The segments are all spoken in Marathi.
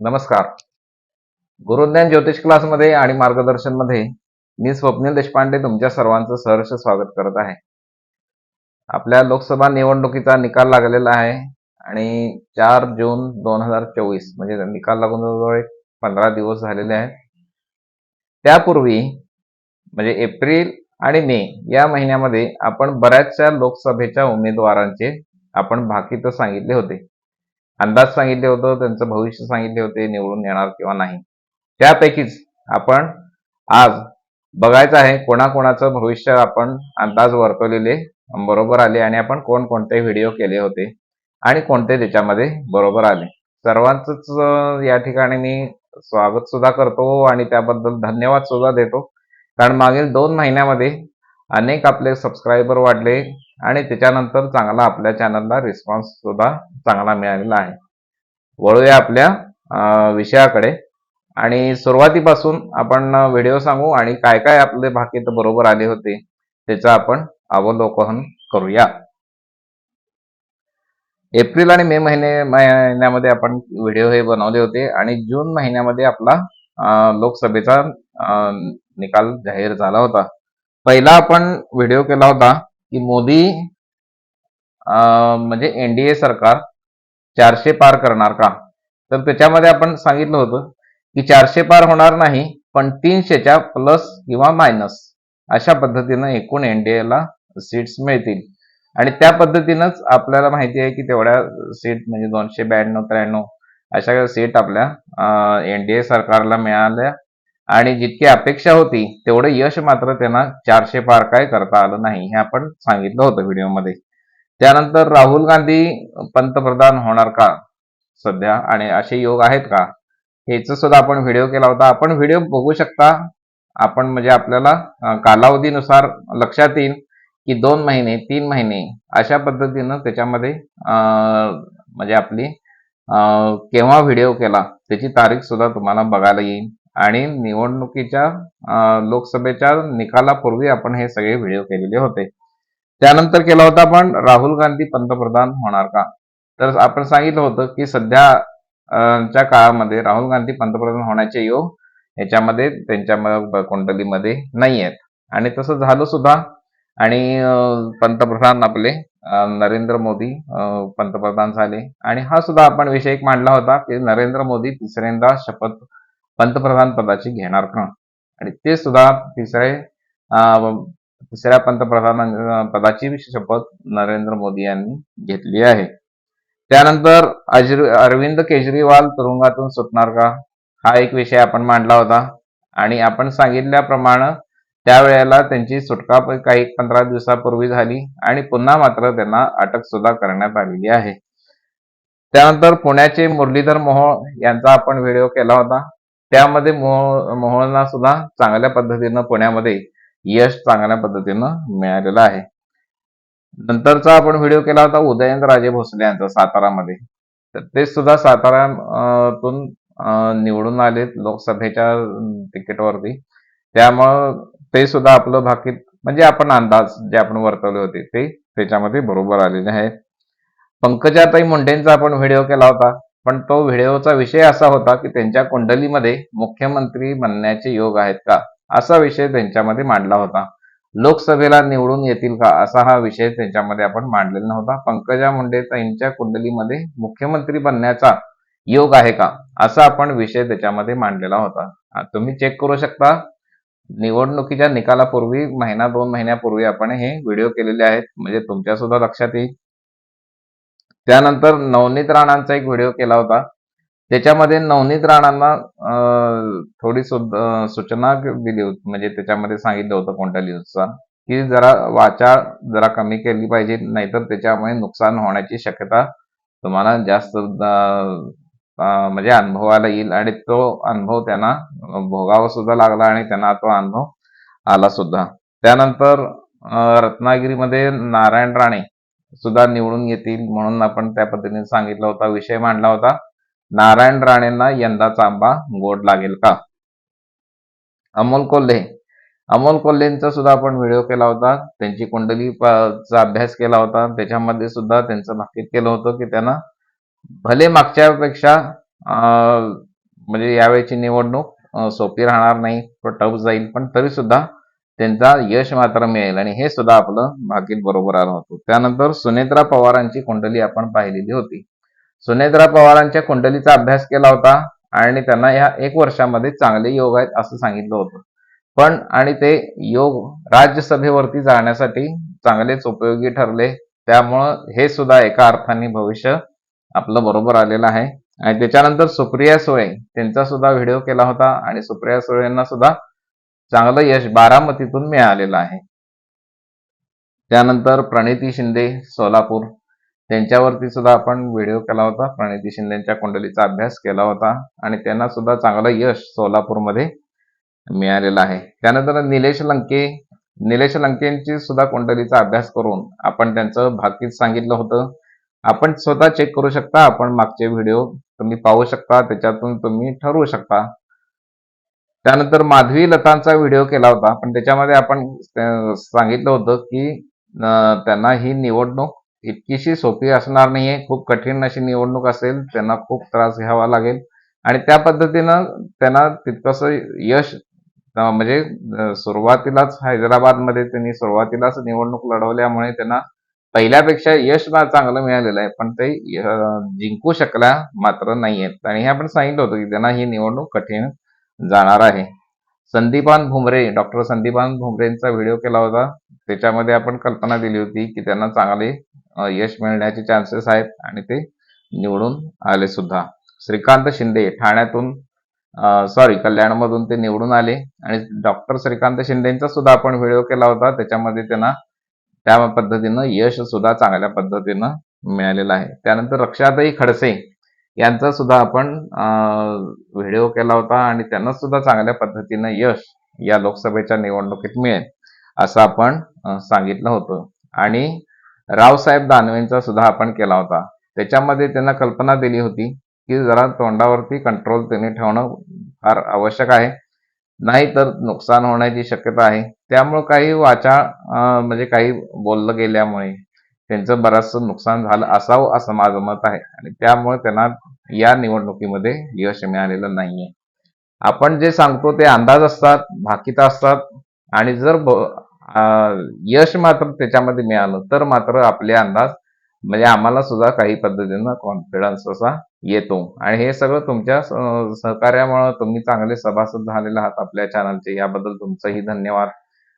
नमस्कार. गुरुज्ञान ज्योतिष क्लासमध्ये आणि मार्गदर्शनमध्ये मी स्वप्नील देशपांडे तुमच्या सर्वांचं सहर्ष स्वागत करत आहे. आपल्या लोकसभा निवडणुकीचा निकाल लागलेला आहे आणि चार जून दोन हजार चोवीस म्हणजे निकाल लागून जवळजवळ एक पंधरा दिवस झालेले आहेत. त्यापूर्वी म्हणजे एप्रिल आणि मे या महिन्यामध्ये आपण बऱ्याचशा लोकसभेच्या उमेदवारांचे आपण भाकीत सांगितले होते. अंदाज सांगितले होतं त्यांचं भविष्य सांगितले होते निवडून येणार किंवा नाही. त्यापैकीच आपण आज बघायचं आहे कोणाकोणाचं भविष्य आपण अंदाज वर्तवलेले बरोबर आले आणि आपण कोणकोणते व्हिडिओ केले होते आणि कोणते त्याच्यामध्ये बरोबर आले. सर्वांचंच या ठिकाणी मी स्वागत सुद्धा करतो आणि त्याबद्दल धन्यवाद सुद्धा देतो. कारण मागील दोन महिन्यामध्ये अनेक आपले सबस्क्रायबर वाढले आणि त्याच्यानंतर चांगला आपल्या चॅनलला रिस्पॉन्स सुद्धा चांगला मिळालेला आहे. वळूया आपल्या विषयाकडे. आणि सुरुवातीपासून आपण व्हिडिओ सांगू आणि काय काय आपले भाकीत बरोबर आले होते त्याचं आपण अवलोकन करूया. एप्रिल आणि मे महिने महिन्यामध्ये आपण व्हिडिओ हे बनवले होते आणि जून महिन्यामध्ये आपला लोकसभेचा निकाल जाहीर झाला होता. पहिला आपण व्हिडिओ केला होता की मोदी म्हणजे एनडीए सरकार चारशे पार करणार का? तर त्याच्यामध्ये आपण सांगितलं होतं की चारशे पार होणार नाही पण तीनशेच्या प्लस किंवा मायनस अशा पद्धतीनं एकूण एनडीएला सीट्स मिळतील. आणि त्या पद्धतीनंच आपल्याला माहिती आहे की तेवढ्या सीट म्हणजे दोनशे ब्याण्णव त्र्याण्णव अशा सीट आपल्या एनडीए सरकारला मिळाल्या. आणि जितकी अपेक्षा होती तेवढं यश मात्र त्यांना चारशे पार काय करता आलं नाही हे आपण सांगितलं होतं व्हिडिओमध्ये. त्यानंतर राहुल गांधी पंतप्रधान होणार का सध्या? आणि असे योग आहेत का? ह्याच सुद्धा आपण व्हिडिओ केला होता. आपण व्हिडिओ बघू शकता. आपण म्हणजे आपल्याला कालावधीनुसार लक्षात येईल की दोन महिने तीन महिने अशा पद्धतीनं त्याच्यामध्ये म्हणजे आपली केव्हा व्हिडिओ केला त्याची तारीख सुद्धा तुम्हाला बघायला येईल. आणि निवडणुकीच्या लोकसभेच्या निकालापूर्वी आपण हे सगळे व्हिडिओ केलेले होते. त्यानंतर केला होता आपण राहुल गांधी पंतप्रधान होणार का? तर आपण सांगितलं होतं की सध्या च्या काळामध्ये राहुल गांधी पंतप्रधान होण्याचे योग याच्यामध्ये त्यांच्या कुंडलीमध्ये नाही आहेत आणि तसं झालं सुद्धा. आणि पंतप्रधान आपले नरेंद्र मोदी पंतप्रधान झाले. आणि हा सुद्धा आपण विषय एक मांडला होता की नरेंद्र मोदी तिसऱ्यांदा शपथ पंतप्रधान पदाची घेणार का आणि ते सुद्धा तिसरे अं, तिसऱ्या पंतप्रधान पदाची शपथ नरेंद्र मोदी यांनी घेतली आहे. त्यानंतर अरविंद केजरीवाल तुरुंगातून सुटणार का? हा एक विषय आपण मांडला होता. आणि आपण सांगितल्याप्रमाणे त्यावेळेला त्यांची सुटका काही पंधरा दिवसापूर्वी झाली आणि पुन्हा मात्र त्यांना अटक सुद्धा करण्यात आलेली आहे. त्यानंतर पुण्याचे मुरलीधर मोहोळ यांचा आपण व्हिडिओ केला होता. त्यामध्ये मोह मोहोळना सुद्धा चांगल्या पद्धतीनं पुण्यामध्ये यश चांगल्या पद्धतीनं मिळालेलं आहे. नंतरचा आपण व्हिडिओ केला होता उदयनराजे राजे भोसले यांचा सातारामध्ये. तर ते सुद्धा सातारातून निवडून आलेत लोकसभेच्या तिकीटवरती. त्यामुळं ते सुद्धा आपलं भाकीत म्हणजे आपण अंदाज जे आपण वर्तवले होते ते त्याच्यामध्ये बरोबर आलेले आहेत. पंकजाताई मुंडेंचा आपण व्हिडिओ केला होता. पण तो व्हिडिओचा विषय असा होता की त्यांच्या कुंडलीमध्ये मुख्यमंत्री बनण्याचे योग आहेत का? असा विषय त्यांच्यामध्ये मांडला होता. लोकसभेला निवडून येतील का? असा हा विषय त्यांच्यामध्ये आपण मांडलेला नव्हता. पंकजा मुंडे यांच्या कुंडलीमध्ये मुख्यमंत्री बनण्याचा योग आहे का? असा आपण विषय त्याच्यामध्ये मांडलेला होता. तुम्ही चेक करू शकता. निवडणुकीच्या निकालापूर्वी महिना दोन महिन्यापूर्वी आपण हे व्हिडिओ केलेले आहेत. म्हणजे तुमच्या सुद्धा लक्षात येईल. त्यानंतर नवनीत राणांचा एक व्हिडिओ केला होता. त्याच्यामध्ये नवनीत राणांना थोडी सूचना दिली होती. म्हणजे त्याच्यामध्ये सांगितलं होतं कोणत्या न्यूजचा की जरा वाचा जरा कमी केली पाहिजे नाहीतर त्याच्यामुळे नुकसान होण्याची शक्यता तुम्हाला जास्त म्हणजे अनुभवाला येईल. आणि तो अनुभव त्यांना भोगावा सुद्धा लागला आणि त्यांना तो अनुभव आला सुद्धा. त्यानंतर रत्नागिरीमध्ये नारायण राणे सुद्धा निवडून येतील म्हणून आपण त्या पद्धतीने सांगितला होता विषय मांडला होता. नारायण राणेंना यंदाचा आंबा गोड लागेल का? अमोल कोल्हे. अमोल कोल्हेंचा सुद्धा आपण व्हिडिओ केला होता. त्यांची कुंडली चा अभ्यास केला होता. त्याच्यामध्ये सुद्धा त्यांचं नक्कीच केलं होतं की त्यांना भले मागच्यापेक्षा म्हणजे यावेळची निवडणूक सोपी राहणार नाही टफ जाईल पण तरी सुद्धा त्यांचा यश मात्र मिळेल. आणि हे सुद्धा आपलं भाकीत बरोबर आलं होतं. त्यानंतर सुनेत्रा पवारांची कुंडली आपण पाहिलेली होती. सुनेत्रा पवारांच्या कुंडलीचा अभ्यास केला होता आणि त्यांना या एक वर्षामध्ये चांगले योग आहेत असं सांगितलं होतं. पण आणि ते योग राज्यसभेवरती जाण्यासाठी चांगलेच उपयोगी ठरले. त्यामुळं हे सुद्धा एका अर्थाने भविष्य आपलं बरोबर आलेलं आहे. आणि त्याच्यानंतर सुप्रिया सुळे त्यांचा सुद्धा व्हिडिओ केला होता आणि सुप्रिया सुळेंना सुद्धा चांगलं यश बारामतीतून मिळालेलं आहे. त्यानंतर प्रणिती शिंदे सोलापूर. त्यांच्यावरती सुद्धा आपण व्हिडिओ केला होता. प्रणिती शिंदेच्या कुंडलीचा अभ्यास केला होता. आणि त्यांना सुद्धा चांगलं यश सोलापूरमध्ये मिळालेलं आहे. त्यानंतर निलेश लंके. निलेश लंकेंची सुद्धा कुंडलीचा अभ्यास करून आपण त्यांचं भाकीत सांगितलं होतं. आपण स्वतः चेक करू शकता. आपण मागचे व्हिडिओ तुम्ही पाहू शकता. त्याच्यातून तुम्ही ठरवू शकता. त्यानंतर माधवी लतांचा व्हिडिओ केला होता. पण त्याच्यामध्ये आपण सांगितलं होतं की त्यांना ही निवडणूक इतकीशी सोपी असणार नाहीये. खूप कठीण अशी निवडणूक असेल त्यांना खूप त्रास घ्यावा लागेल. आणि त्या पद्धतीनं त्यांना तितकंसं यश म्हणजे सुरुवातीलाच हैदराबादमध्ये त्यांनी सुरुवातीलाच निवडणूक लढवल्यामुळे त्यांना पहिल्यापेक्षा यश चांगलं मिळालेलं आहे. पण ते जिंकू शकल्या मात्र नाहीयेत. आणि हे आपण सांगितलं होतं की त्यांना ही निवडणूक कठीण जाणार आहे. संदीपान भुमरे डॉक्टर संदीपान भुमरेंचा व्हिडिओ केला होता. त्याच्यामध्ये आपण कल्पना दिली होती की त्यांना चांगले यश मिळण्याचे चान्सेस आहेत आणि ते निवडून आले सुद्धा. श्रीकांत शिंदे ठाण्यातून सॉरी कल्याणमधून ते निवडून आले. आणि डॉक्टर श्रीकांत शिंदेचा सुद्धा आपण व्हिडिओ केला होता. त्याच्यामध्ये त्यांना त्या पद्धतीनं यश सुद्धा चांगल्या पद्धतीनं मिळालेलं आहे. त्यानंतर रक्षाताई खडसे यांचा सुद्धा आपण व्हिडिओ केला होता आणि त्यांना सुद्धा चांगल्या पद्धतीनं यश या लोकसभेच्या निवडणुकीत मिळेल असं आपण सांगितलं होतं. आणि रावसाहेब दानवेंचा सुद्धा आपण केला होता. त्याच्यामध्ये त्यांना कल्पना दिली होती की जरा तोंडावरती कंट्रोल त्यांनी ठेवणं फार आवश्यक आहे. नाही तर नुकसान होण्याची शक्यता आहे. त्यामुळे काही वाचा म्हणजे काही बोललं गेल्यामुळे त्यांचं बराचसं नुकसान झालं असावं असं माझं मत आहे. आणि त्यामुळे त्यांना या निवडणुकीमध्ये यश मिळालेलं नाहीये. आपण जे सांगतो ते अंदाज असतात भाकिता असतात. आणि जर यश मात्र त्याच्यामध्ये मिळालं तर मात्र आपले अंदाज म्हणजे आम्हाला सुद्धा काही पद्धतीनं कॉन्फिडन्स असा येतो. आणि हे सगळं तुमच्या सहकार्यामुळे तुम्ही चांगले सभासद झालेले आहात आपल्या चॅनलचे याबद्दल तुमचंही धन्यवाद.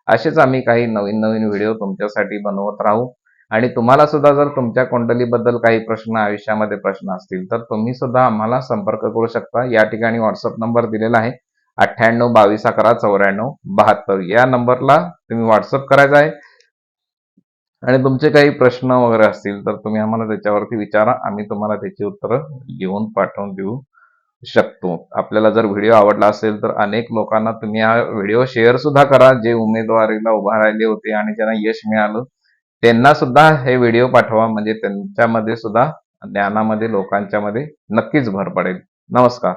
असेच आम्ही काही नवीन नवीन व्हिडिओ तुमच्यासाठी बनवत राहू. आणि तुम्हाला सुद्धा जर तुमच्या कुंडलीबद्दल काही प्रश्न आयुष्यामध्ये प्रश्न असतील तर तुम्ही सुद्धा आम्हाला संपर्क करू शकता. या ठिकाणी व्हॉट्सअप नंबर दिलेला आहे अठ्ठ्याण्णव बावीस अकरा चौऱ्याण्णव बहात्तर. या नंबरला तुम्ही व्हॉट्सअप करायचा आहे. आणि तुमचे काही प्रश्न वगैरे असतील तर तुम्ही आम्हाला त्याच्यावरती विचारा. आम्ही तुम्हाला त्याची उत्तरं लिहून पाठवून देऊ शकतो. आपल्याला जर व्हिडिओ आवडला असेल तर अनेक लोकांना तुम्ही हा व्हिडिओ शेअर सुद्धा करा. जे उमेदवारीला उभा राहिले होते आणि ज्यांना यश मिळालं त्यांना सुद्धा हे व्हिडिओ पाठवा म्हणजे त्यांच्यामध्ये सुद्धा ज्ञानामध्ये लोकांच्या मध्ये नक्कीच भर पडेल. नमस्कार.